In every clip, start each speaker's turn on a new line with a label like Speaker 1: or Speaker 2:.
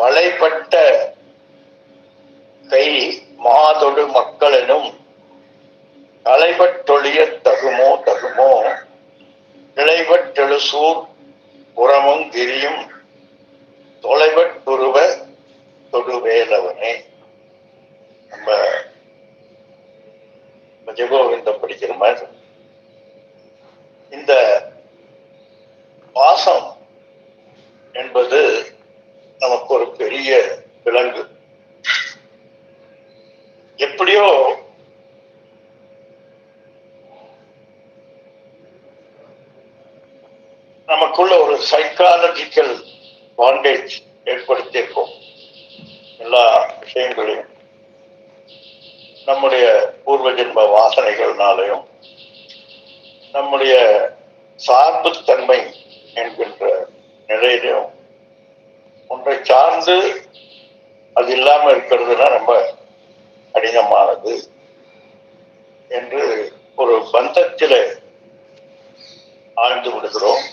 Speaker 1: வளைப்பட்ட கை மாதொடு மக்களெனும் தலைவட்டொழிய தகுமோ தகுமோ இளைபட்டெழுசூர் புறமும் கிரியும் தொலைபட்டுருவ தொடுவேலவனே. நம்ம ஜெகோவிந்தம் படிக்கிற மாதிரி. இந்த பாசம் என்பது நமக்கு ஒரு பெரிய விலங்கு. எப்படியோ நமக்குள்ள ஒரு சைக்காலஜிக்கல் பாண்டேஜ் ஏற்படுத்தியிருக்கோம். எல்லா விஷயங்களையும். நம்முடைய பூர்வ ஜென்ம வாசனைகள்னாலையும் நம்முடைய சார்புத்தன்மை என்கின்ற நிலையிலையும் ஒன்றை சார்ந்து அது இல்லாம இருக்கிறதுனா ரொம்ப கடினமானது என்று ஒரு பந்தத்தில ஆழ்ந்து விடுகிறோம்.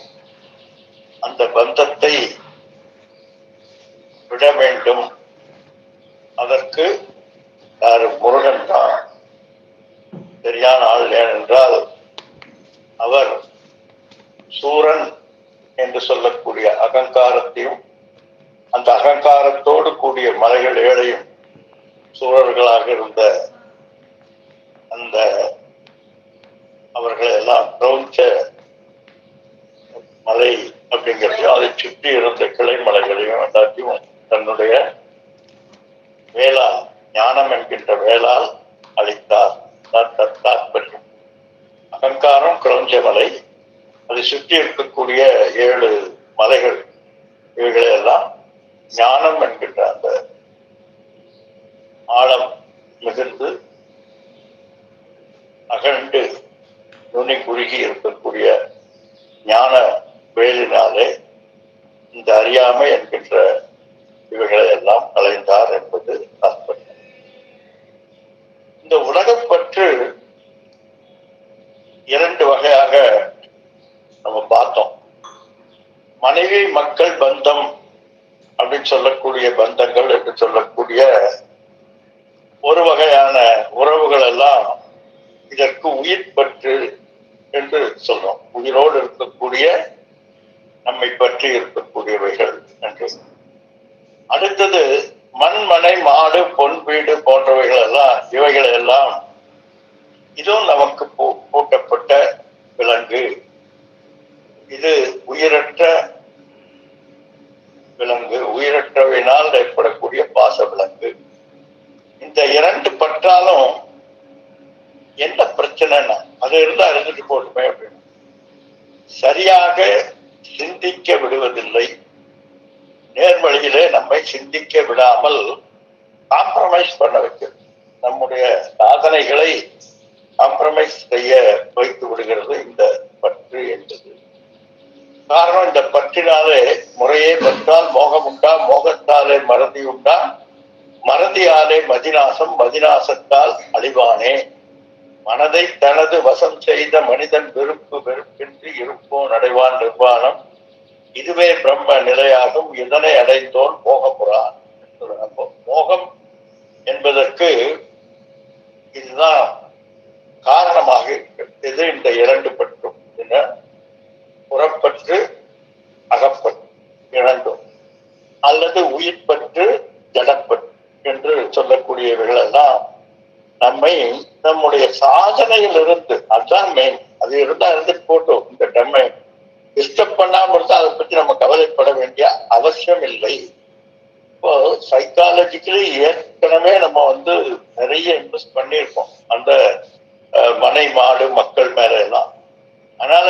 Speaker 1: அந்த பந்தத்தை விட வேண்டும். அதற்கு யாரு முருகன் தான் சரியான ஆள் ஏனென்றால் அவர் சூரன் என்று சொல்லக்கூடிய அகங்காரத்தையும் அந்த அகங்காரத்தோடு கூடிய மலைகள் ஏழையும் சூழர்களாக இருந்த அந்த அவர்களை எல்லாம் பிரௌஞ்ச மலை அப்படிங்கிறதையும் அதை சுற்றி இருந்த கிளை மலைகளையும் எல்லாத்தையும் தன்னுடைய வேளா ஞானம் என்கின்ற வேளால் அளித்தார். தாற்பயம். அகங்காரம் கிரௌஞ்ச மலை அதை சுற்றி இருக்கக்கூடிய ஏழு மலைகள் இவைகளை எல்லாம் ஞானம் என்கின்ற அந்த ஆழம் மிகுந்து அகண்டு நுனி குறுகி இருக்கக்கூடிய ஞான வேலினாலே இந்த அறியாமை என்கின்ற இவைகளை எல்லாம் கலைந்தார் என்பது தாற்பயம் இந்த உலகப்பற்று இரண்டு வகையாக நம்ம பார்த்தோம். மனைவி மக்கள் பந்தம் அப்படின்னு சொல்லக்கூடிய பந்தங்கள் என்று சொல்லக்கூடிய ஒரு வகையான உறவுகள் எல்லாம் இதற்கு உயிர் பற்று என்று சொல்றோம். உயிரோடு இருக்கக்கூடிய நம்மை பற்றி இருக்கக்கூடியவைகள் என்று. அடுத்தது மண்மனை மாடு பொன் வீடு போன்றவைகள் எல்லாம் இவைகள் எல்லாம் இதுவும் நமக்கு பூ- பூட்டப்பட்ட விலங்கு. இது உயிரற்ற விலங்கு உயிரற்றவையினால் ஏற்படக்கூடிய பாச விலங்கு. இந்த இரண்டு பற்றாலும் என்ன பிரச்சனைன்னா அது இருந்தா இருந்துட்டு போட்டுமே அப்படின்னு. சரியாக சிந்திக்க விடுவதில்லை. நேர்வழியிலே நம்மை சிந்திக்க விடாமல் காம்ப்ரமைஸ் பண்ண வைக்கிறது. நம்முடைய சாதனைகளை காம்ப்ரமைஸ் செய்ய வைத்து விடுகிறது இந்த பற்று என்பது. காரணம் இந்த பற்றினாலே முறையே பற்றால் மோகம் உண்டா மோகத்தாலே மறதி உண்டா? மறதியாலே மதிநாசம் மதிநாசத்தால் அழிவானே? மனதை தனது வசம் செய்த மனிதன் வெறுப்பு வெறுப்பின்றி இருப்போன் அடைவான் நிர்வாணம்? இதுவே பிரம்ம நிலையாகும் இதனை அடைந்தோன் மோகப்புறான் அப்போ மோகம் என்பதற்கு இதுதான் காரணமாக இருக்கிறது. இது இந்த இரண்டு பற்றும். என்ன? புறப்பற்று அகப்பற்று இரண்டும் அல்லது உயிர்ப்பற்று ஜடப்பற்று என்று சொல்லக்கூடியவைகளெல்லாம் நம்மை நம்முடைய சாதனையிலிருந்து அதுதான் மெயின் அது இருந்தா இருந்துட்டு போட்டோம் இந்த டம்மை டிஸ்டர்ப் பண்ணாம இருந்தா அதை பத்தி நம்ம கவலைப்பட வேண்டிய அவசியம் இல்லை. இப்போ சைக்காலஜிக்கலி ஏற்கனவே நம்ம வந்து நிறைய இன்வெஸ்ட் பண்ணியிருக்கோம். அந்த மனை மாடு மக்கள் மேல எல்லாம் அதனால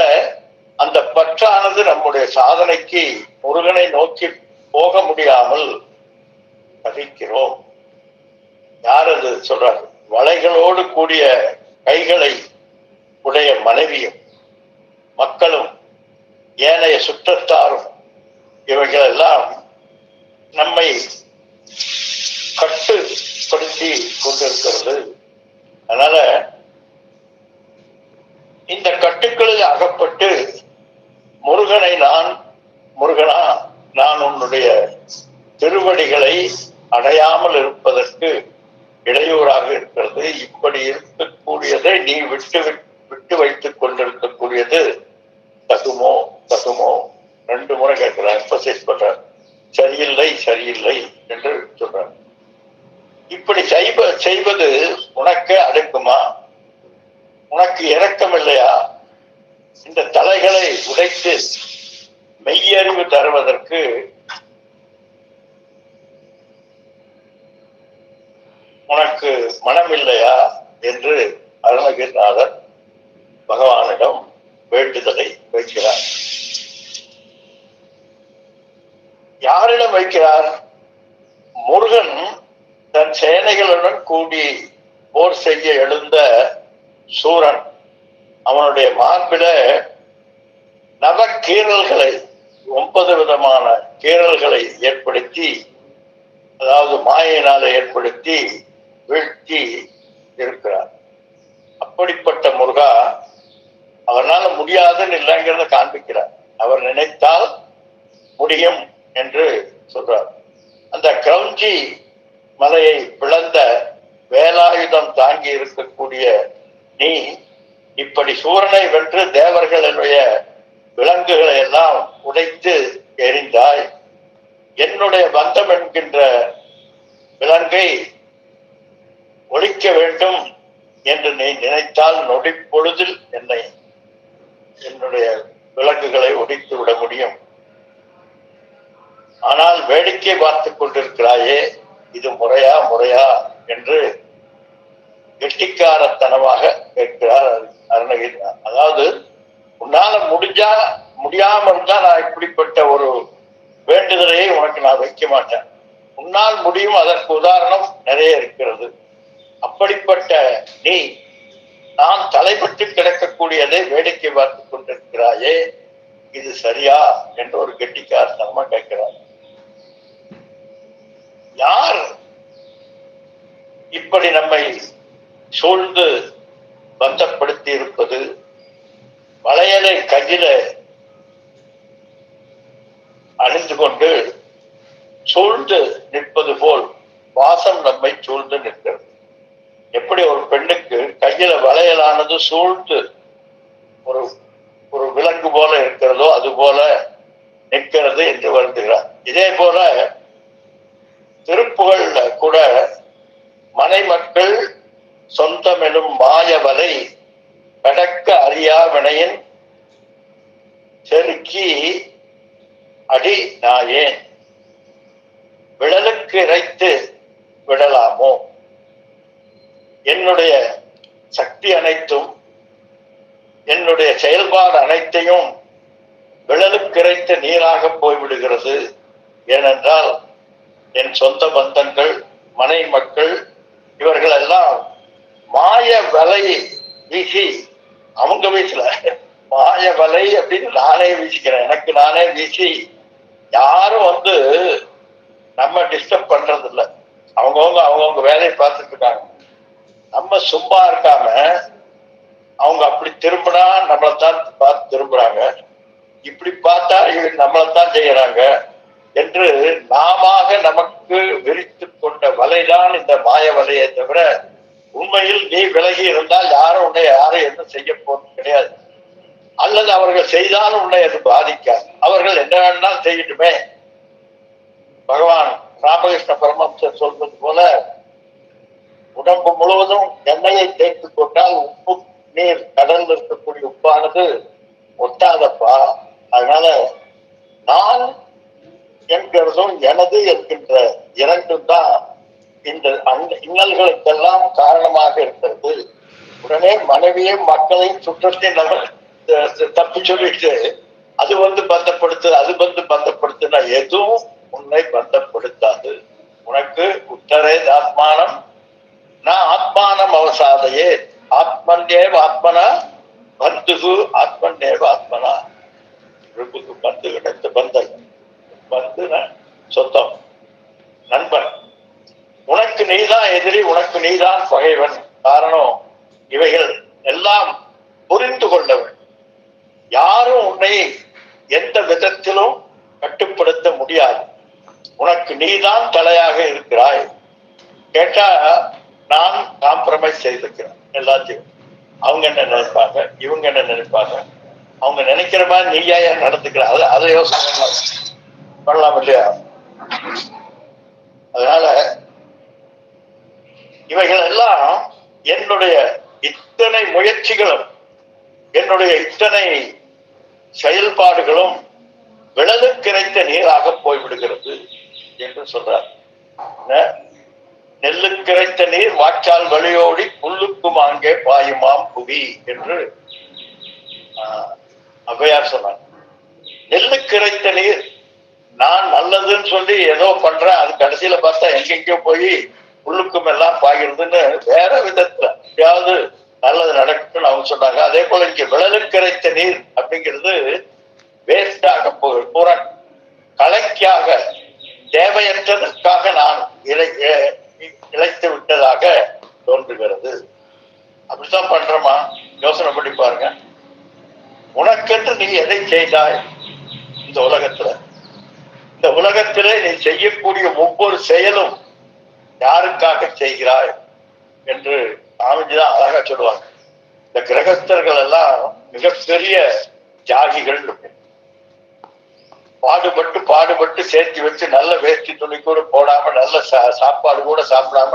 Speaker 1: அந்த பற்றானது நம்முடைய சாதனைக்கு முருகனை நோக்கி போக முடியாமல் தவிக்கிறோம். யார் அது சொல்றாரு? வளைகளோடு கூடிய கைகளை உடைய மனைவியும் மக்களும் ஏனைய சுற்றத்தாரும் இவைகள் எல்லாம் நம்மை கட்டுப்படுத்தி கொண்டிருக்கிறது. அதனால இந்த கட்டுக்களில் அகப்பட்டு முருகனை நான் முருகனா நான் உன்னுடைய திருவடிகளை அடையாமல் இருப்பதற்கு இடையூறாக இருக்கிறது. இப்படி இருக்கக்கூடியதை நீ விட்டு விட்- விட்டு வைத்துக் கொண்டிருக்கக்கூடியது தகுமோ தகுமோ ரெண்டு முறை கேட்கிறார் எம்பசைஸ் பண்றார். சரியில்லை சரியில்லை என்று சொல்றார். இப்படி செய்வ செய்வது உனக்கு அடைக்குமா? உனக்கு இறக்கம் இல்லையா இந்த தலைகளை உடைத்து மெய்யறிவு தருவதற்கு உனக்கு மனம் இல்லையா என்று அருணகிரிநாதர் பகவானிடம் வேண்டுதலை வைக்கிறார். யாரிடம் வைக்கிறார்? முருகன் தன் சேனைகளுடன் கூடி போர் செய்ய எழுந்த சூரன். அவனுடைய மார்பில நவக்கீரல்களை ஒன்பது விதமான கீறல்களை ஏற்படுத்தி அதாவது மாயினால ஏற்படுத்தி வீழ்த்தி இருக்கிறார் அப்படிப்பட்ட முருகா அவரால முடியாதுன்னு இல்லைங்கிறத காண்பிக்கிறார். அவர் நினைத்தால் முடியும் என்று சொல்றார். அந்த கிரௌஞ்சி மலையை பிளந்த வேலாயுதம் தாங்கி இருக்கக்கூடிய நீ இப்படி சூரனை வென்று தேவர்களுடைய விலங்குகளை எல்லாம் உடைத்து எரிந்தாய் என்னுடைய பந்தம் என்கின்ற விலங்கை ஒழிக்க வேண்டும் என்று நீ நினைத்தால் நொடி பொழுதில் என்னை என்னுடைய விலங்குகளை ஒடித்து விட முடியும். ஆனால் வேடிக்கை பார்த்துக் கொண்டிருக்கிறாயே இது முறையா முறையா என்று கெட்டிக்காரத்தனமாக கேட்கிறார் அருணகிரிநாத் அதாவது உன்னால முடிஞ்சா முடியாம இருந்தா நான் இப்படிப்பட்ட ஒரு வேண்டுதலையை உனக்கு நான் வைக்க மாட்டேன். உன்னால் முடியும் அதற்கு உதாரணம் நிறைய இருக்கிறது. அப்படிப்பட்ட நீ நான் தலைப்பட்டு கிடக்கக்கூடியதை வேடிக்கை பார்த்துக் கொண்டிருக்கிறாயே இது சரியா என்று ஒரு கெட்டிக்காரத்தனமா கேட்கிறார். யார் இப்படி நம்மை சூழ்ந்து பந்தப்படுத்தி இருப்பது வளையலை கையில அணிந்து கொண்டு சூழ்ந்து நிற்பது போல் வாசம் நம்மை சூழ்ந்து நிற்கிறது. எப்படி ஒரு பெண்ணுக்கு கையில வளையலானது சூழ்ந்து ஒரு ஒரு விலங்கு போல இருக்கிறதோ அது போல நிற்கிறது என்று வருந்துகிறார். இதே போல திருப்புகள்ல கூட மனை மக்கள் சொந்தமெனும் மாயவரை கடக்க அறியா வினையின் செருக்கி அடி நாயேன். விழலுக்கு இறைத்து விடலாமோ? என்னுடைய சக்தி அனைத்தும் என்னுடைய செயல்பாடு அனைத்தையும் விழலுக்கிறைத்த நீராக போய்விடுகிறது. ஏனென்றால் என் சொந்த பந்தங்கள் மனை மக்கள் இவர்கள் எல்லாம் மாய வலையை வீசி அவங்க வீசல. மாய வலை அப்படின்னு நானே வீசிக்கிறேன். எனக்கு நானே வீசி. யாரும் வந்து நம்ம டிஸ்டர்ப் பண்றது இல்ல அவங்கவுங்க அவங்கவுங்க வேலையை பார்த்துட்டு இருக்காங்க. நம்ம சும்மா இருக்காம அவங்க அப்படி திரும்பினா நம்மளைத்தான் பார்த்து திரும்புறாங்க. இப்படி பார்த்தா இவர் நம்மளைத்தான் செய்யறாங்க என்று நாம நமக்கு விரித்து கொண்ட வலைதான் இந்த மாய வலையை தவிர உண்மையில் நீ விலகி இருந்தால் யாரும் உன்னை யாரும் என்ன செய்ய போறது கிடையாது. அல்லது அவர்கள் செய்தாலும் உன்னை அது பாதிக்காது. அவர்கள் என்ன வேணாலும் செய்யட்டுமே. பகவான் ராமகிருஷ்ண பரமம்சர் சொல்வது போல உடம்பு முழுவதும் எண்ணெயை தேய்த்து கொண்டால் உப்பு நீர் கடல்ல இருக்கக்கூடிய உப்பானது ஒட்டாதப்பா. அதனால நான் என்கிறதும் எனது என்கின்ற இரண்டும் தான் இந்த அந்த இன்னல்களுக்கெல்லாம் காரணமாக இருக்கிறது உடனே மனைவியும் மக்களையும் சுற்றத்தையும் நம்ம தப்பு சொல்லிட்டு அது வந்து பந்தப்படுத்து அது வந்து பந்தப்படுத்துனா எதுவும் உன்னை பந்தப்படுத்தாது. உனக்கு உத்தரே ஆத்மானம். நான் ஆத்மானம் அவசாதையே. ஆத்மன்யேவ ஆத்மனா? பந்துகு ஆத்மன்யேவ ஆத்மனா? ருபுக்கு பந்து கிடைத்த பந்தல் பந்து சொந்தம் நண்பன். உனக்கு நீதான் எதிரி உனக்கு நீதான் பகைவன். காரணம் இவைகள் எல்லாம் புரிந்து கொள்ளவன் யாரும் உன்னை எந்த விதத்திலும் கட்டுப்படுத்த முடியாது. உனக்கு நீதான் தலையாக இருக்கிறாய். கேட்டா நான் காம்ப்ரமைஸ் செய்திருக்கிறேன் எல்லாத்தையும். அவங்க என்ன நினைப்பாங்க? இவங்க என்ன நினைப்பாங்க? அவங்க நினைக்கிற மாதிரி நீயா ஏன் நடந்துக்கிற? அதை அதை யோசனை பண்ணலாம். பண்ணலாம் இல்லையா? அதனால இவைகள் எல்லாம் என்னுடைய இத்தனை முயற்சிகளும் என்னுடைய இத்தனை செயல்பாடுகளும் விழலுக்கிரைத்த நீராக போய்விடுகிறது என்று சொல்றார். நெல்லு கிடைத்த நீர் வாய்க்கால் வழியோடி புல்லுக்கும் அங்கே பாயுமாம் புவி என்று ஆஹ், ஔவையார் சொன்னார். கிடைத்த நீர் நான் நல்லதுன்னு சொல்லி ஏதோ பண்றேன் அது கடைசியில பார்த்தா எங்கெங்கயோ போய் உள்ளுக்கும் எல்லாம் பாய்கிறதுன்னு வேற விதத்துல. எப்படியாவது நல்லது நடக்கும்னு அவங்க சொன்னாங்க. அதே போல இங்க கிடைத்த நீர் அப்படிங்கிறது வேஸ்டாக போகுது பூரா கலைக்காக தேவையற்றதற்காக நான் இழை இ- இழைத்து விட்டதாக தோன்றுகிறது. அப்படித்தான் பண்றோமா? யோசனை பண்ணி பாருங்க. உனக்கென்று நீ எதை செய்தாய்? இந்த உலகத்துல. இந்த உலகத்திலே நீ செய்யக்கூடிய ஒவ்வொரு செயலும் யாருக்காக செய்கிறாய் என்று சாமிஜிதான் அழகா சொல்லுவாங்க. இந்த கிரகஸ்தர்கள் எல்லாம் மிகப்பெரிய தியாகிகள் பாடுபட்டு பாடுபட்டு சேர்த்து வச்சு நல்ல வேஷ்டி துணி கூட போடாம நல்ல சா- சாப்பாடு கூட சாப்பிடாம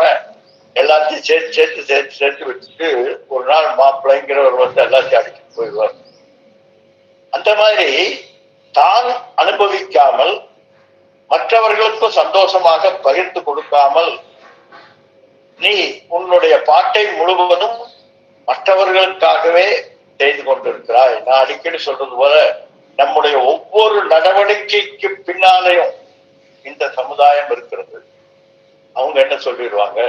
Speaker 1: எல்லாத்தையும் சேர்த்து சேர்த்து சேர்த்து சேர்த்து வச்சுட்டு ஒரு நாள் மாப்பிள்ளைங்கிறவர் வந்து எல்லாத்தையும் அடிச்சுட்டு போயிடுவார். அந்த மாதிரி தான் அனுபவிக்காமல் மற்றவர்களுக்கும் சந்தோஷமாக பகிர்ந்து கொடுக்காமல் நீ உன்னுடைய பாட்டை முழுவதும் மற்றவர்களுக்காகவே செய்து கொண்டிருக்கிறாய். நான் அடிக்கடி சொல்றது போல நம்முடைய ஒவ்வொரு நடவடிக்கைக்கு பின்னாலேயும் இந்த சமுதாயம் இருக்கிறது. அவங்க என்ன சொல்லிடுவாங்க?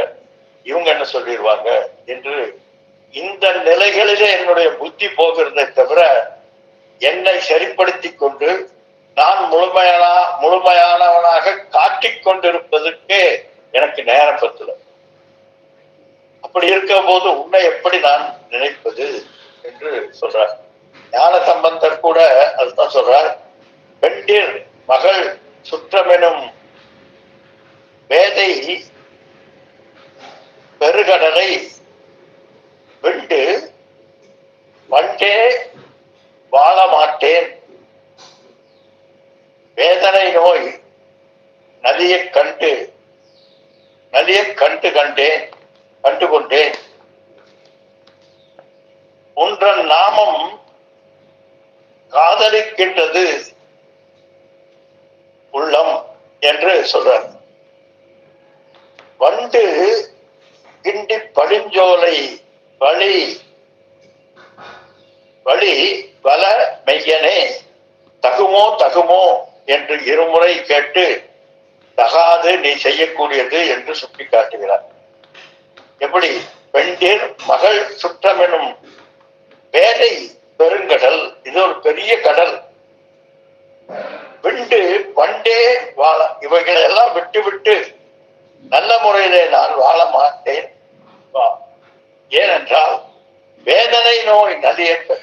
Speaker 1: இவங்க என்ன சொல்லிடுவாங்க? என்று இந்த நிலைகளிலே என்னுடைய புத்தி போகிறதை தவிர என்னை சரிப்படுத்திக் கொண்டு நான் முழுமையான முழுமையானவனாக காட்டிக் கொண்டிருப்பதற்கு எனக்கு நேரம் அப்படி இருக்கும் போது உன்னை எப்படி நான் நினைப்பது என்று சொல்றார். ஞான சம்பந்தர் கூட அதுதான் சொல்றார். பெண்டிர் மகள் சுற்றமெனும் வேதை பெருகடலை விண்டு வண்டே வாழ மாட்டேன். வேதனை நோய் நலியை கண்டு நலியை கண்டு கண்டேன் கண்டு கொண்டேன் உன்றன் நாமம் காதலிக்கின்றது உள்ளம் என்று சொல்றார். வண்டு கிண்டி படுஞ்சோலை வழி வழி வல மெய்யனே தகுமோ தகுமோ என்று இருமுறை கேட்டு தகாது நீ செய்யக்கூடியது என்று சுட்டி காட்டுகிறார் எப்படி? பெண்டிர் மகள் சுற்றமெனும் வேலை பெருங்கடல். இது ஒரு பெரிய கடல். விண்டு பண்டே வாழ இவைகளை எல்லாம் விட்டு விட்டு நல்ல முறையிலே நான் வாழ மாட்டேன். ஏனென்றால் வேதனை நோய் நலியற்ற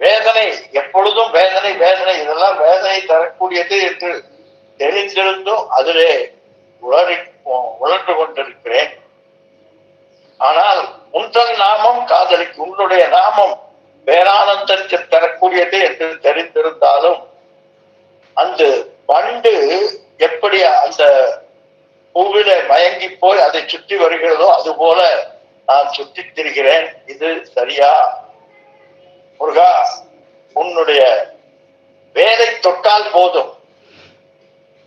Speaker 1: வேதனை எப்பொழுதும் வேதனை வேதனை இதெல்லாம் வேதனை தரக்கூடியது என்று தெரிந்திருந்தும் அதிலே உளறி உழன்று கொண்டிருக்கிறேன். ஆனால் உன்றன் நாமம் காதலிக்கு உன்னுடைய நாமம் பேரானந்தத்தை தரக்கூடியது என்று தெரிந்திருந்தாலும் அந்த பண்டு எப்படி அந்த பூவில மயங்கி போய் அதை சுற்றி வருகிறதோ அது போல நான் சுற்றி திரிகிறேன். இது சரியா? முருகா உன்னுடைய வேலை தொட்டால் போதும்.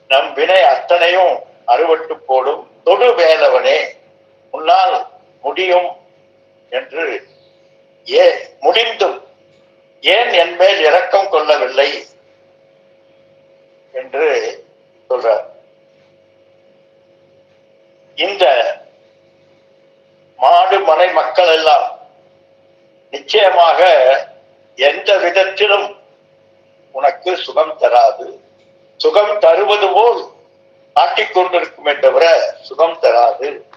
Speaker 1: நம் வினை அத்தனையும் அறுவட்டு போடும். தொடு வேலவனே உன்னால் முடியும் என்று ஏ முடிந்தும் ஏன் என் மேல் இரக்கம் கொள்ளவில்லை என்று சொல்றார். இந்த மாடு மனை மக்கள் எல்லாம் நிச்சயமாக எந்த விதத்திலும் உனக்கு சுகம் தராது. சுகம் தருவது போல் காட்டிக்கொண்டிருக்குமே தவிர சுகம் தராது.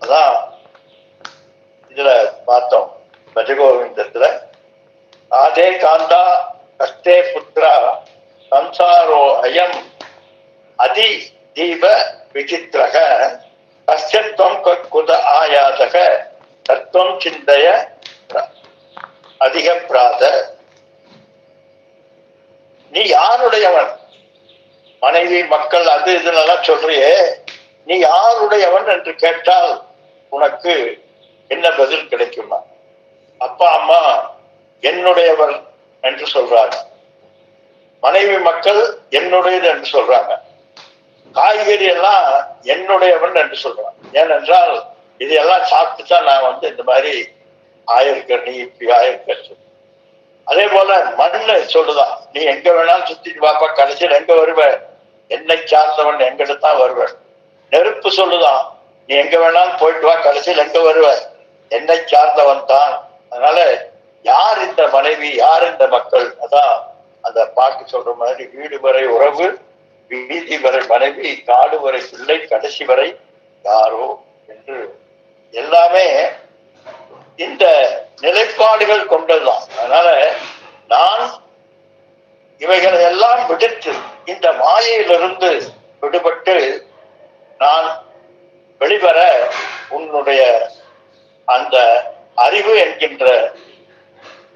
Speaker 1: அதான் இதுல பார்த்தோம். பஜகோவிந்தத்துல ஆதே காந்தா கஸ்தே புத்ரா சம்சாரோ அயம் அதி தீப விசித்திரக கஷ்டத்துவம் குத ஆயாதக தத்துவம் சிந்தைய அதிக பிராத நீ யாருடையவன்? மனைவி மக்கள் அது இதுலாம் சொல்றியே. நீ யாருடையவன் என்று கேட்டால் உனக்கு என்ன பதில் கிடைக்குமா? அப்பா அம்மா என்னுடையவர் என்று சொல்றாங்க. மனைவி மக்கள் என்னுடையது என்று சொல்றாங்க. காய்கறி எல்லாம் என்னுடையவன் என்று சொல்றான் ஏனென்றால் இதையெல்லாம் சாப்பிட்டுதான் நான் வந்து இந்த மாதிரி ஆயிருக்கேன் நீ இப்படி ஆயிருக்க அதே போல மண்ணு சொல்லுதான். நீ எங்க வேணாலும் சுத்திட்டு பாப்பா கடைசியில் எங்க வருவ? என்னை சார்ந்தவன் எங்கிட்ட தான் வருவன். நெருப்பு சொல்லுதான். நீ எங்க வேணாலும் போயிட்டு வா கடைசியில் எங்க வருவ? என்னை சார்ந்தவன் தான் அதனால யார் இந்த மனைவி யார் இந்த மக்கள்? அதான் அந்த பாட்டு சொல்ற மாதிரி வீடு வரை உறவு வீதி வரை மனைவி காடு வரை பிள்ளை கடைசி வரை யாரோ என்று எல்லாமே இந்த நிலைப்பாடுகள் கொண்டதுதான். அதனால நான் இவைகளை எல்லாம் விடுத்து இந்த மாயையிலிருந்து விடுபட்டு நான் வெளிவர உன்னுடைய அந்த அறிவு என்கின்ற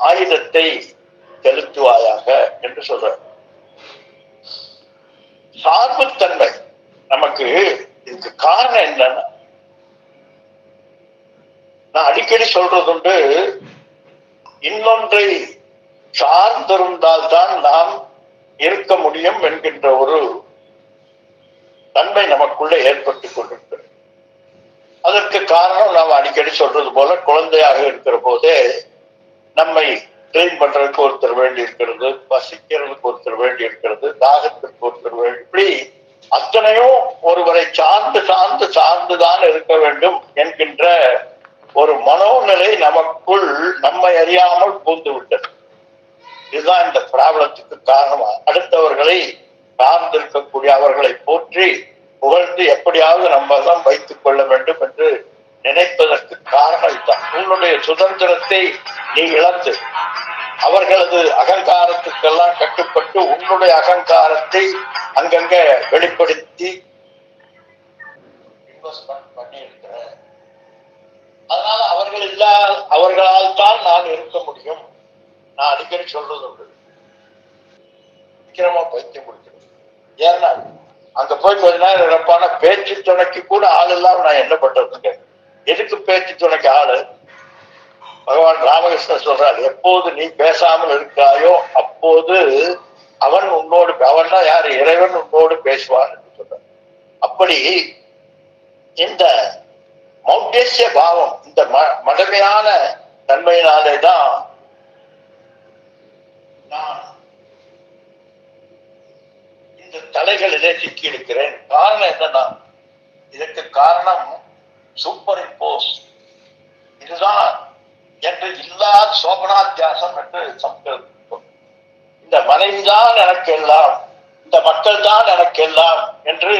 Speaker 1: ஆயுதத்தை செலுத்துவாயாக என்று சொல்ற சார்புத்தன்மை நமக்கு இதுக்கு காரணம் என்னன்னா நான் அடிக்கடி சொல்றதுண்டு இன்னொன்றை சார்ந்திருந்தால் தான் நாம் இருக்க முடியும் என்கின்ற ஒரு தன்மை நமக்குள்ள ஏற்பட்டுக் கொண்டிருக்கிறது அதற்கு காரணம் நாம் அடிக்கடி சொல்றது போல குழந்தையாக இருக்கிற போதே நம்மை கிளீன் பண்றதுக்கு ஒருத்தர் வேண்டி இருக்கிறது பசிக்கிறதுக்கு ஒருத்தர் வேண்டி இருக்கிறது தாகத்திற்கு ஒருத்தர் வேண்டி இப்படி அத்தனையும் ஒருவரை சார்ந்து சார்ந்து சார்ந்துதான் இருக்க வேண்டும் என்கின்ற ஒரு மனோநிலை நமக்குள் நம்மை அறியாமல் பூந்து விட்டது. இதுதான் இந்த பிராபலத்துக்கு காரணமா. அடுத்தவர்களை சார்ந்திருக்கக்கூடிய அவர்களை போற்றி புகழ்ந்து எப்படியாவது நம்ம தான் வைத்துக் கொள்ள வேண்டும் என்று நினைப்பதற்கு காரணம் இதுதான். உன்னுடைய சுதந்திரத்தை நீ இழந்து அவர்களது அகங்காரத்துக்கெல்லாம் கட்டுப்பட்டு உன்னுடைய அகங்காரத்தை அங்கங்க வெளிப்படுத்தி இன்வெஸ்ட்மெண்ட் அதனால அவர்கள் இல்லா அவர்களால் தான் நான் இருக்க முடியும். நான் அடிக்கடி சொல்றது உண்டு சீக்கிரமா பைத்தியம் முடிச்சிடும் ஏன்னா அங்க போய் கொஞ்ச நேரம் இறப்பான பேச்சு துணைக்கு கூட ஆள் இல்லாம நான் என்ன பண்றதுங்க? எதுக்கு பேச்சு துணைக்கு ஆளு? பகவான் ராமகிருஷ்ணன் சொல்றார் எப்போது நீ பேசாமல் இருக்காயோ அப்போது அவன் உன்னோடு அவன் தான் யார்? இறைவன் உன்னோடு பேசுவான் என்று சொல்றார். அப்படி இந்த மௌட்டேசிய பாவம் இந்த மடமையான தன்மையினாலே தான் நான் இந்த தலைகளிலே சிக்கி இருக்கிறேன் காரணம் என்னன்னா இதற்கு காரணம் சூப்பர் இம்போஸ் இதுதான் என்று இல்லாத சோபனாத்தியாசம் என்று சம்ஸ்கிருதம் இந்த மனைவிதான் எனக்கு எல்லாம் இந்த மக்கள் தான் எனக்கு எல்லாம் என்று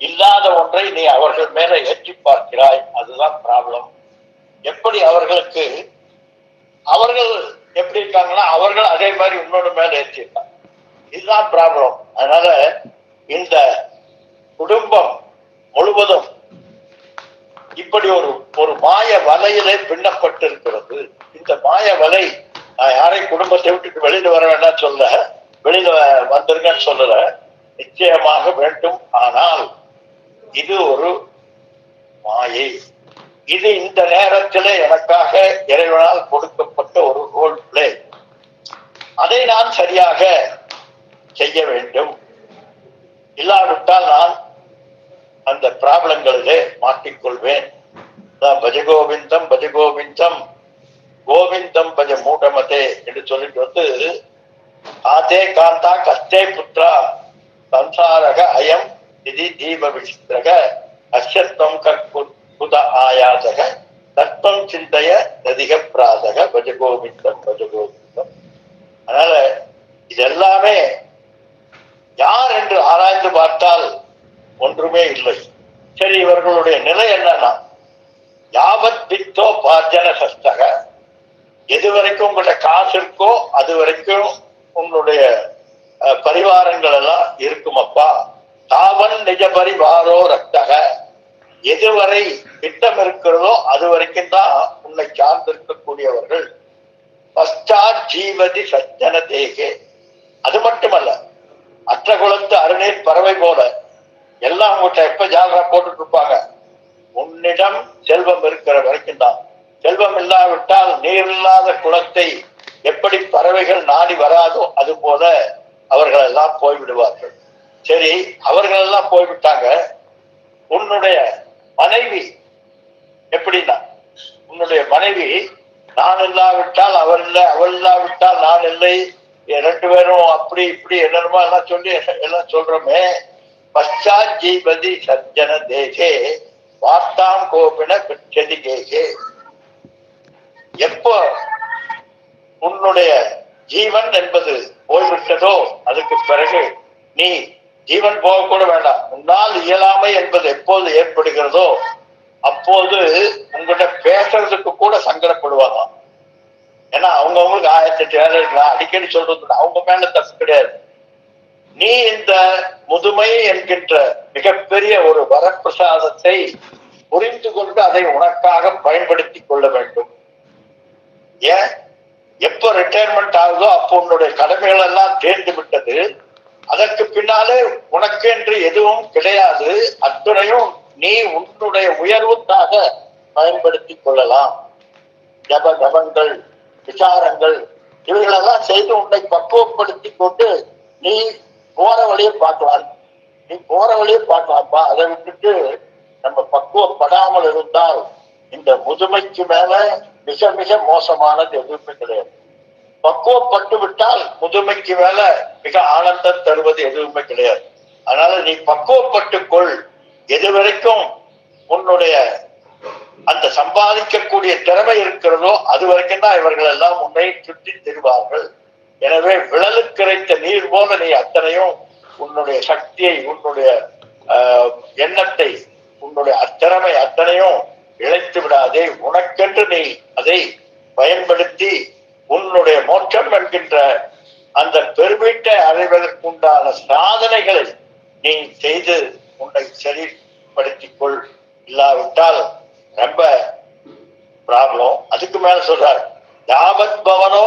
Speaker 1: இல்லாத ஒன்றை நீ அவர்கள் மேல ஏற்றி பார்க்கிறாய். அதுதான் ப்ராப்ளம் எப்படி அவர்களுக்கு அவர்கள் எப்படி இருக்காங்கன்னா அவர்கள் அதே மாதிரி உன்னோட மேல ஏற்றிருக்காங்க இதுதான் ப்ராப்ளம் அதனால இந்த குடும்பம் முழுவதும் இப்படி ஒரு ஒரு மாய வலையிலே பின்னப்பட்டிருக்கிறது. இந்த மாய வலை நான் யாரையும் குடும்பத்தை விட்டுட்டு வெளியில வர வேண்டாம் சொல்ல வெளியில வந்திருக்கேன்னு சொல்லல. நிச்சயமாக வேண்டும். ஆனால் இது ஒரு மாயை. இது இந்த நேரத்தில் எனக்காக இறைவனால் கொடுக்கப்பட்ட ஒரு ரோல் பிளே அதை நான் சரியாக செய்ய வேண்டும். இல்லாவிட்டால் நான் அந்த ப்ராப்ளங்களிலே மாட்டிக்கொள்வேன். பஜகோவிந்தம் பஜகோவிந்தம். கோவிந்தம் பஜ மூடமதே என்று சொல்லிட்டு வந்து ஆதே காந்தா கஸ்தே புத்ரா சம்சாரக அயம் இது தீப விசித்திரக அஸ்யத்வம் குத ஆயாதக தத்துவம் சிந்தைய நதிக பிராதக பஜகோவிந்தம் பஜகோவிந்தம். அதனால இதெல்லாமே யார் என்று ஆராய்ந்து பார்த்தால் ஒன்றுமே இல்லை. சரி இவர்களுடைய நிலை என்னன்னா யாவத் வித்தோ பார்ஜன சஸ்தக எது வரைக்கும் உங்கள்ட்ட காசு இருக்கோ அது வரைக்கும் உங்களுடைய பரிவாரங்கள் எல்லாம் இருக்குமப்பா. தாவன் நிஜ பரிவாரோ ரத்தக எதுவரை திட்டம் இருக்கிறதோ அது வரைக்கும் தான் உன்னை சார்ந்திருக்கக்கூடியவர்கள். பశ్చాத் ஜீவதி சஜ்ஜன தேகே. அது மட்டுமல்ல அற்ற குலத்து அருநீர் பறவை போல. எல்லாம் உங்கள்கிட்ட எப்ப ஜாகரா போட்டுட்டு இருப்பாங்க? உன்னிடம் செல்வம் இருக்கிற வரைக்கும் தான். செல்வம் இல்லாவிட்டால் நீர் இல்லாத குளத்தை எப்படி பறவைகள் நாடி வராதோ அது போல அவர்கள் எல்லாம் போய்விடுவார்கள். சரி அவர்கள் எல்லாம் போய்விட்டாங்க. உன்னுடைய மனைவி எப்படின்னா? உன்னுடைய மனைவி நான் இல்லாவிட்டால் அவர் இல்லை அவள் இல்லாவிட்டால் நான் இல்லை ரெண்டு பேரும் அப்படி இப்படி என்னென்னமோ எல்லாம் சொல்லி எல்லாம் சொல்றோமே. பశ్చాத் ஜீவதி சஜ்ஜன தேசே வார்த்தாம் கோபின பிச்சதி கேசே. எப்போ உன்னுடைய ஜீவன் என்பது போய்விட்டதோ அதுக்கு பிறகு நீ ஜீவன் போக கூட வேண்டாம். உன்னால் இயலாமை என்பது எப்போது ஏற்படுகிறதோ அப்போது உங்ககிட்ட பேசுறதுக்கு கூட சங்கடப்படுவாங்க ஏன்னா அவங்கவுங்களுக்கு ஆயிரத்தி எட்டு வேலை இருக்கலாம் அடிக்கடி சொல்றது அவங்க மேல தப்பு கிடையாது. நீ இந்த முதுமை என்கின்ற மிகப்பெரிய ஒரு வரப்பிரசாதத்தை புரிந்து கொண்டு அதை உனக்காக பயன்படுத்தி கொள்ள வேண்டும். ஏன்? எப்போ ரிட்டையர்மெண்ட் ஆகுதோ அப்போ உன்னுடைய கடமைகள் எல்லாம் தேர்ந்து விட்டது. அதற்கு பின்னாலே உனக்கு என்று எதுவும் கிடையாது. அத்துணையும் நீ உன்னுடைய உயர்வுக்காக பயன்படுத்தி கொள்ளலாம். ஜப ஜபங்கள். விசாரங்கள். இவைகளெல்லாம் செய்து உன்னை பக்குவப்படுத்தி கொண்டு நீ போற வழியை பார்க்கலாம். நீ போற வழியை பார்க்கலாம்ப்பா. அதை விட்டுட்டு நம்ம பக்குவப்படாமல் இருந்தால் இந்த முதுமைக்கு மேல மிக மிக மோசமானது எதுவுமே கிடையாது. பக்குவப்பட்டு விட்டால் முதுமைக்கு மேல மிக ஆனந்தம் தருவது எதுவுமே கிடையாது. அதனால நீ பக்குவப்பட்டுக்கொள் எது வரைக்கும் உன்னுடைய அந்த சம்பாதிக்கக்கூடிய திறமை இருக்கிறதோ அது வரைக்கும் தான் இவர்கள் எல்லாம் உன்னை சுற்றி திரிவார்கள். எனவே விழலுக்கிறைத்த நீர் போல நீ அத்தனையும் உன்னுடைய சக்தியை உன்னுடைய எண்ணத்தை உன்னுடைய அத்திறமை அத்தனையும் இழைத்து விடாதே. உனக்கென்று நீ அதை பயன்படுத்தி உன்னுடைய மோட்சம் என்கின்ற அந்த பெருமீட்டை அடைவதற்குண்டான சாதனைகளை நீ செய்து உன்னை சரிப்படுத்திக் கொள். இல்லாவிட்டால் ரொம்ப ப்ராப்ளம் அதுக்கு மேல சொல்றார் யாவத் பவனோ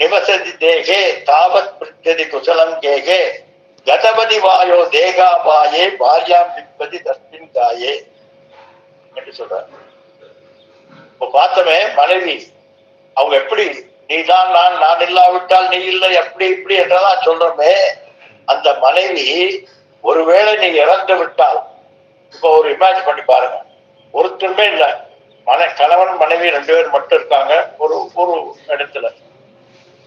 Speaker 1: நிவசதி தேகே தாவத் பிரித்ததி குசலம் கேகே கதபதி வாயோ தேகாபாயே பாரியாம் நிற்பதி தஸ்மின் காயே. என்று சொல்றார். இப்ப பார்த்தோமே மனைவி அவங்க எப்படி நீ தான் நான் நான் இல்லாவிட்டால் நீ இல்லை எப்படி இப்படி என்றெல்லாம் சொல்றோமே. அந்த மனைவி ஒருவேளை நீ இறந்து விட்டால் இப்போ ஒரு இமேஜ் பண்ணி பாருங்க. ஒருத்தருமே இல்லை. மனை கணவன் மனைவி ரெண்டு பேர் மட்டும் இருக்காங்க. ஒரு ஒரு இடத்துல.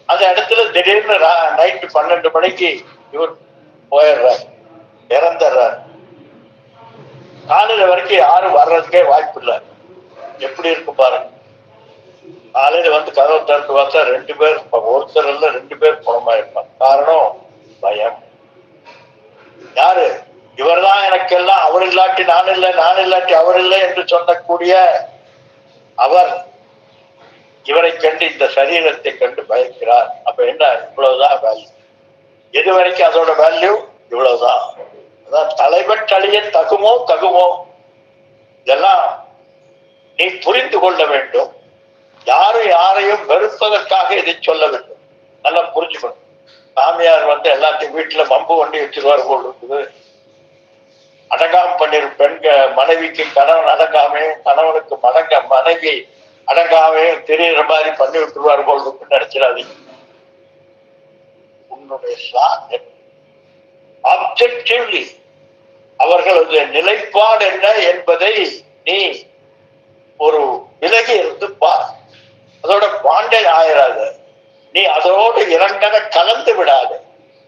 Speaker 1: அந்த இடத்துல திடீர்னு நைட்டு பன்னெண்டு மணிக்கு இவர் போயிடுறார். இறந்துடுறார். காலையில வரைக்கும் யாரும் வர்றதுக்கே வாய்ப்பு இல்லை. எப்படி இருக்கு பாருங்க. காலையில வந்து கதவை திறந்து பார்த்தா ரெண்டு பேர் ஒருத்தர் இல்ல ரெண்டு பேர் குணமாயிருப்பாங்க. காரணம் பயம். யாரு? இவர்தான் எனக்கெல்லாம் அவர் இல்லாட்டி நான் இல்லை நான் இல்லாட்டி அவர் இல்லை என்று சொல்லக்கூடிய அவர் இவரை கண்டு இந்த சரீரத்தை கண்டு பயக்கிறார். அப்ப என்ன? இவ்வளவுதான் வேல்யூ எது வரைக்கும் அதோட வேல்யூ இவ்வளவுதான். அதான் தலைவற்றழிய தகுமோ தகுமோ. இதெல்லாம் நீ புரிந்து கொள்ள வேண்டும். யாரும் யாரையும் வெறுப்பதற்காக இதை சொல்ல வேண்டும். நல்லா புரிஞ்சுக்கணும். சாமியார் வந்து எல்லாத்தையும் வீட்டுல பம்பு வண்டி வச்சிருவார் போல் இருக்குது. அடங்காம பண்ணிரு பெண்கள் மனைவிக்கு கணவன் அடங்காமையும் கணவனுக்கு மடங்க மனைவி அடங்காமையும் தெரியுற மாதிரி பண்ணி விட்டுருவார் போல் இருக்குன்னு நினைச்சிடாதீங்க. உன்னுடைய ஆப்ஜெக்டிவ்லி அவர்களது நிலைப்பாடு என்ன என்பதை நீ ஒரு விலகி இருந்து பார். அதோட பாண்டே ஆயிராத. நீ அதோடு இரண்டன கலந்து விடாத.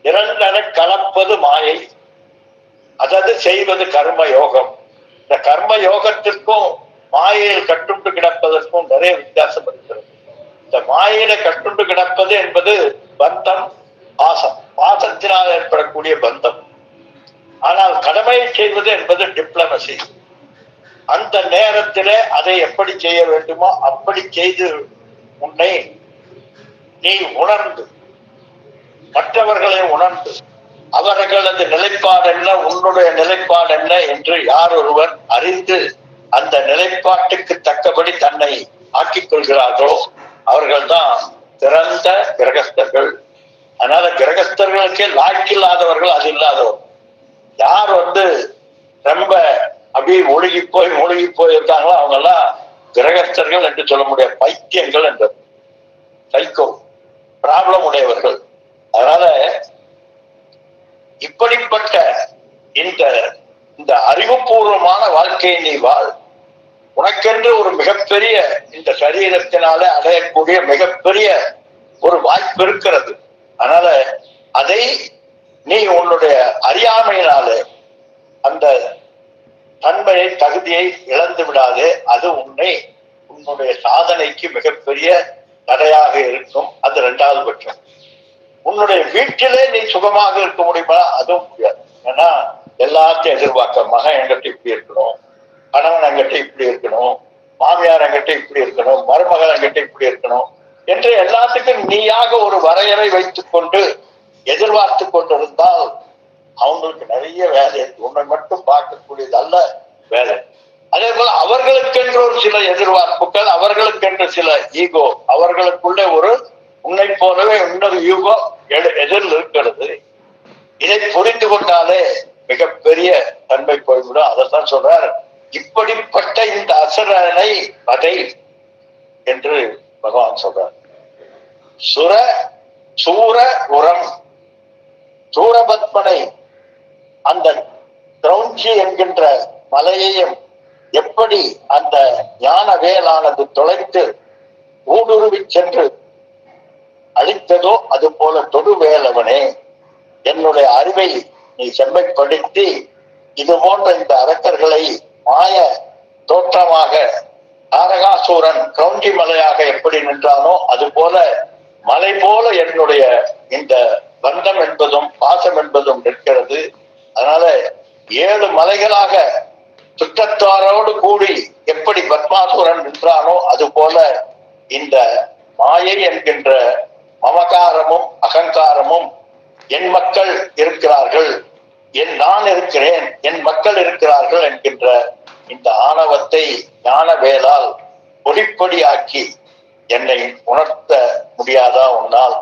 Speaker 1: இரண்டன கலப்பது மாயை. அதாவது செய்வது கர்ம யோகம் இந்த கர்ம யோகத்திற்கும் மாயையில் கட்டுண்டு கிடப்பதற்கும் நிறைய வித்தியாசம் இருக்கிறது. இந்த மாயையில கட்டுண்டு கிடப்பது என்பது பந்தம் பாசம். பாசத்தினால் ஏற்படக்கூடிய பந்தம். ஆனால் கடமையை செய்வது என்பது டிப்ளமசி அந்த நேரத்திலே அதை எப்படி செய்ய வேண்டுமோ அப்படி செய்து உன்னை நீ உணர்ந்து மற்றவர்களை உணர்ந்து அவர்களது நிலைப்பாடு என்ன? உன்னுடைய நிலைப்பாடு என்ன? என்று யார் ஒருவர் அறிந்து அந்த நிலைப்பாட்டுக்கு தக்கபடி தன்னை ஆக்கிக் கொள்கிறார்களோ அவர்கள்தான் திறந்த கிரகஸ்தர்கள். அதனால கிரகஸ்தர்களுக்கே லாய்க்கில்லாதவர்கள் அது இல்லாதவர். யார் வந்து ரொம்ப அப்படியே ஒழுகி போய் ஒழுகி போய் இருக்காங்களோ அவங்க எல்லாம் கிரகஸ்தர்கள் என்று சொல்ல முடியாது. பைத்தியங்கள் என்று சைக்கோ ப்ராப்ளம் உடையவர்கள். அதனால இப்படிப்பட்ட இந்த இந்த அறிவுபூர்வமான வாழ்க்கையை நீ வாழ். உனக்கென்று ஒரு மிகப்பெரிய இந்த சரீரத்தினால அடையக்கூடிய மிகப்பெரிய ஒரு வாய்ப்பு இருக்கிறது. அதனால அதை நீ உன்னுடைய அறியாமையினாலே அந்த தன்மையை தகுதியை இழந்து விடாதே அது உன்னை உன்னுடைய சாதனைக்கு மிகப்பெரிய தடையாக இருக்கும். அது இரண்டாவது பட்சம். உன்னுடைய வீட்டிலே நீ சுகமாக இருக்க முடியுமா? அதுவும் முடியாது ஏன்னா எல்லாத்தையும் எதிர்பார்க்க மகன் என்கிட்ட இப்படி இருக்கணும் கணவன் என்கிட்ட இப்படி இருக்கணும் மாமியார் என்கிட்ட இப்படி இருக்கணும் மருமகள் என்கிட்ட இப்படி இருக்கணும் என்று எல்லாத்துக்கும் நீயாக ஒரு வரையறை வைத்துக் கொண்டு எதிர்பார்த்து கொண்டிருந்தால் அவங்களுக்கு நிறைய வேலை. இருக்கு உன்னை மட்டும் பார்க்கக்கூடியது அல்ல வேலை. அதே போல அவர்களுக்கென்று ஒரு சில எதிர்பார்ப்புகள் அவர்களுக்கென்று சில ஈகோ அவர்களுக்குள்ள ஒரு உன்னை போலவே இன்னொரு யூகம் எதிரில் இருக்கிறது இதை புரிந்து கொண்டாலே மிகப்பெரிய தன்மை போய்விடும் அதைத்தான் சொல்றார். இப்படிப்பட்ட இந்த அசுரனை வதை என்று பகவான் சொல்றார். சுர சூர உரம். சூரபத்மனை அந்த கிரௌஞ்சி என்கின்ற மலையையும் எப்படி அந்த ஞான வேலானது தொலைத்து ஊடுருவி சென்று அழித்ததோ அது போல தொடுவேலவனே. என்னுடைய அறிவை நீ செம்மைப்படுத்தி இது போன்ற இந்த அரக்கர்களை மாய தோற்றமாக தாரகாசூரன் கவுண்டி மலையாக எப்படி நின்றானோ அது போல மலை போல என்னுடைய இந்த பந்தம் என்பதும் பாசம் என்பதும் நிற்கிறது. அதனால ஏழு மலைகளாக சுற்றத்தாரோடு கூடி எப்படி பத்மாசுரன் நின்றானோ அது போல இந்த மாயை என்கின்ற மமகாரமும் அகங்காரமும் என் மக்கள் இருக்கிறார்கள். என் நான் இருக்கிறேன் என் மக்கள் இருக்கிறார்கள் என்கின்ற இந்த ஆணவத்தை ஞான வேளால் பொடிப்பொடியாக்கி என்னை உணர்த்த முடியாதா உன்னால்?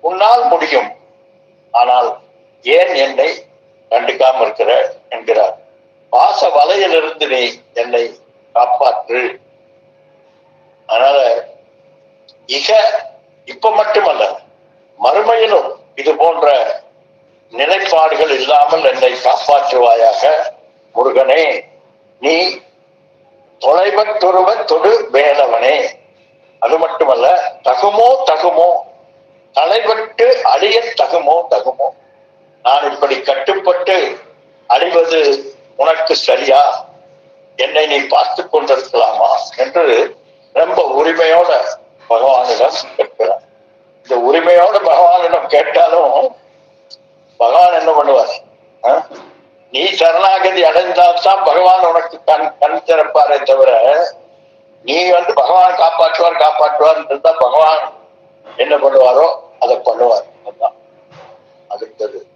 Speaker 1: உன்னால் முடியும். ஆனால் ஏன் என்னை கண்டுக்காம இருக்கிற? என்கிறார். பாச வலையிலிருந்து நீ என்னை காப்பாற்று. அதனால இக இப்ப மட்டுமல்ல மறுமையிலும் இது போன்ற நிலைப்பாடுகள் இல்லாமல் என்னை காப்பாற்றுவாயாக முருகனே நீ தொலைவத்துருவ தொடு வேலவனே. அது மட்டுமல்ல தகுமோ தகுமோ தலைப்பட்டு அழிய தகுமோ தகுமோ. நான் இப்படி கட்டுப்பட்டு அழிவது உனக்கு சரியா? என்னை நீ பார்த்து கொண்டிருக்கலாமா? என்று ரொம்ப உரிமையோட பகவானிடம் கேட்கிறார். இந்த உரிமையோட பகவானிடம் கேட்டாலும் பகவான் என்ன பண்ணுவார்? ஆ? நீ சரணாகதி அடைந்தால்தான் பகவான் உனக்கு கண் கண் திறப்பாரே தவிர நீ வந்து பகவான் காப்பாற்றுவார் காப்பாற்றுவார் இருந்தா பகவான் என்ன பண்ணுவாரோ அதை பண்ணுவார். அதுதான். அடுத்தது.